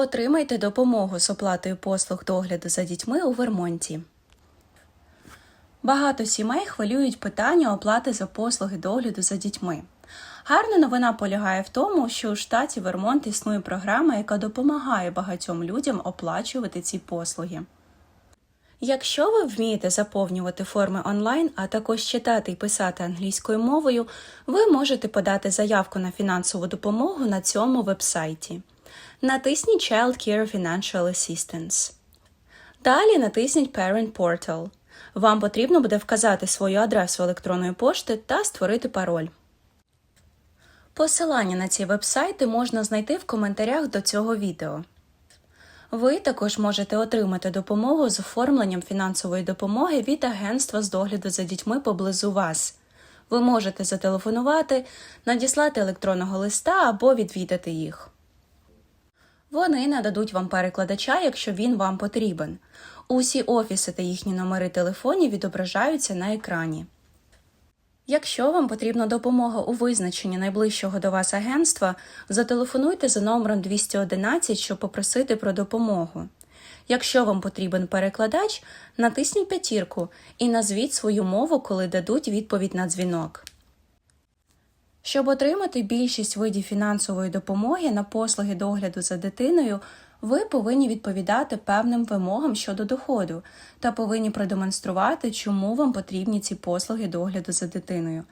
Отримайте допомогу з оплатою послуг догляду за дітьми у Вермонті. Багато сімей хвилюють питання оплати за послуги догляду за дітьми. Гарна новина полягає в тому, що у штаті Вермонт існує програма, яка допомагає багатьом людям оплачувати ці послуги. Якщо ви вмієте заповнювати форми онлайн, а також читати і писати англійською мовою, ви можете подати заявку на фінансову допомогу на цьому вебсайті. Натисніть Child Care Financial Assistance. Далі натисніть Parent Portal. Вам потрібно буде вказати свою адресу електронної пошти та створити пароль. Посилання на ці вебсайти можна знайти в коментарях до цього відео. Ви також можете отримати допомогу з оформленням фінансової допомоги від агентства з догляду за дітьми поблизу вас. Ви можете зателефонувати, надіслати електронного листа або відвідати їх. Вони нададуть вам перекладача, якщо він вам потрібен. Усі офіси та їхні номери телефонів відображаються на екрані. Якщо вам потрібна допомога у визначенні найближчого до вас агентства, зателефонуйте за номером 211, щоб попросити про допомогу. Якщо вам потрібен перекладач, натисніть п'ятірку і назвіть свою мову, коли дадуть відповідь на дзвінок. Щоб отримати більшість видів фінансової допомоги на послуги догляду за дитиною, ви повинні відповідати певним вимогам щодо доходу та повинні продемонструвати, чому вам потрібні ці послуги догляду за дитиною.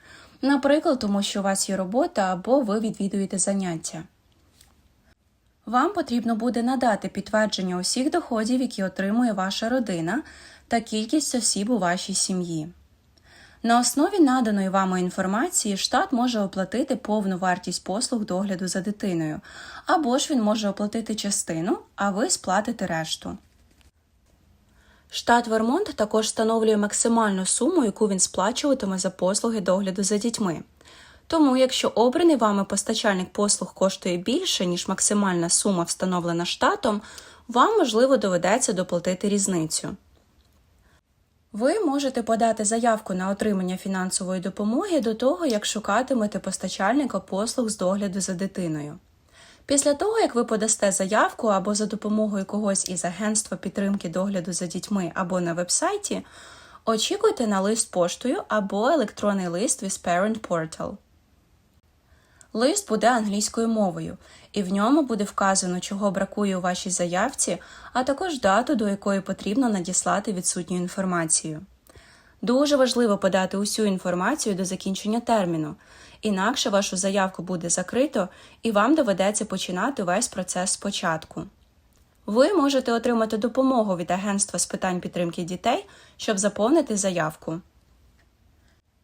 Наприклад, тому що у вас є робота або ви відвідуєте заняття. Вам потрібно буде надати підтвердження усіх доходів, які отримує ваша родина, та кількість осіб у вашій сім'ї. На основі наданої вами інформації штат може оплатити повну вартість послуг догляду за дитиною, або ж він може оплатити частину, а ви сплатите решту. Штат Вермонт також встановлює максимальну суму, яку він сплачуватиме за послуги догляду за дітьми. Тому, якщо обраний вами постачальник послуг коштує більше, ніж максимальна сума, встановлена штатом, вам можливо доведеться доплатити різницю. Ви можете подати заявку на отримання фінансової допомоги до того, як шукатимете постачальника послуг з догляду за дитиною. Після того, як ви подасте заявку або за допомогою когось із агентства підтримки догляду за дітьми або на вебсайті, очікуйте на лист поштою або електронний лист від Parent Portal. Лист буде англійською мовою, і в ньому буде вказано, чого бракує у вашій заявці, а також дату, до якої потрібно надіслати відсутню інформацію. Дуже важливо подати усю інформацію до закінчення терміну, інакше вашу заявку буде закрито і вам доведеться починати весь процес спочатку. Ви можете отримати допомогу від Агентства з питань підтримки дітей, щоб заповнити заявку.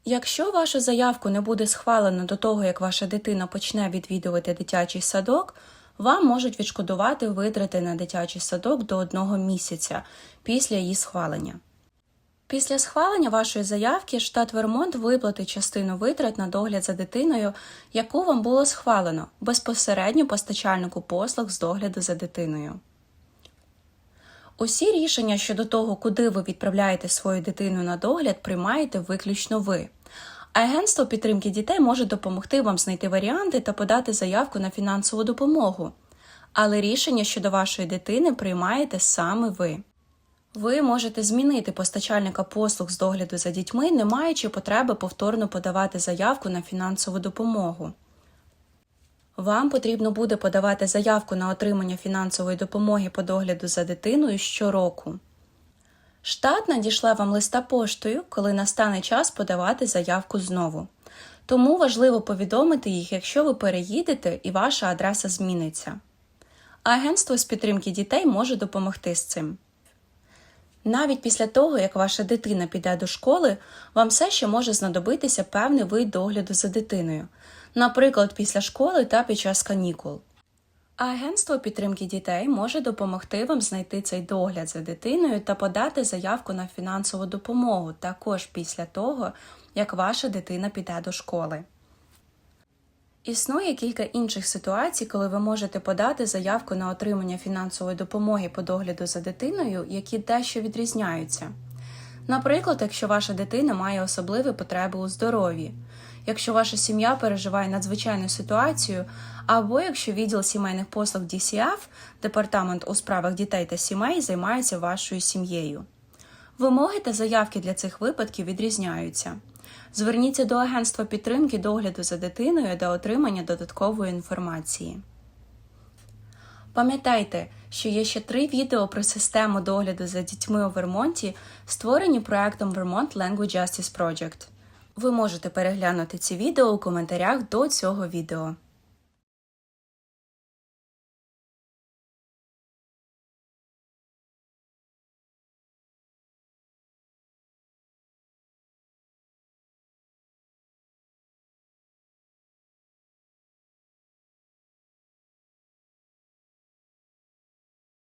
Якщо вашу заявку не буде схвалено до того, як ваша дитина почне відвідувати дитячий садок, вам можуть відшкодувати витрати на дитячий садок до одного місяця після її схвалення. Після схвалення вашої заявки штат Вермонт виплатить частину витрат на догляд за дитиною, яку вам було схвалено безпосередньо постачальнику послуг з догляду за дитиною. Усі рішення щодо того, куди ви відправляєте свою дитину на догляд, приймаєте виключно ви. Агентство підтримки дітей може допомогти вам знайти варіанти та подати заявку на фінансову допомогу. Але рішення щодо вашої дитини приймаєте саме ви. Ви можете змінити постачальника послуг з догляду за дітьми, не маючи потреби повторно подавати заявку на фінансову допомогу. Вам потрібно буде подавати заявку на отримання фінансової допомоги по догляду за дитиною щороку. Штат надійшла вам листа поштою, коли настане час подавати заявку знову. Тому важливо повідомити їх, якщо ви переїдете і ваша адреса зміниться. Агентство з підтримки дітей може допомогти з цим. Навіть після того, як ваша дитина піде до школи, вам все ще може знадобитися певний вид догляду за дитиною, наприклад, після школи та під час канікул. Агентство підтримки дітей може допомогти вам знайти цей догляд за дитиною та подати заявку на фінансову допомогу також після того, як ваша дитина піде до школи. Існує кілька інших ситуацій, коли ви можете подати заявку на отримання фінансової допомоги по догляду за дитиною, які дещо відрізняються. Наприклад, якщо ваша дитина має особливі потреби у здоров'ї, Якщо ваша сім'я переживає надзвичайну ситуацію, або якщо відділ сімейних послуг DCF, департамент у справах дітей та сімей, займається вашою сім'єю. Вимоги та заявки для цих випадків відрізняються. Зверніться до Агентства підтримки догляду за дитиною для отримання додаткової інформації. Пам'ятайте, що є ще три відео про систему догляду за дітьми у Вермонті, створені проектом Vermont Language Justice Project. Ви можете переглянути ці відео у коментарях до цього відео.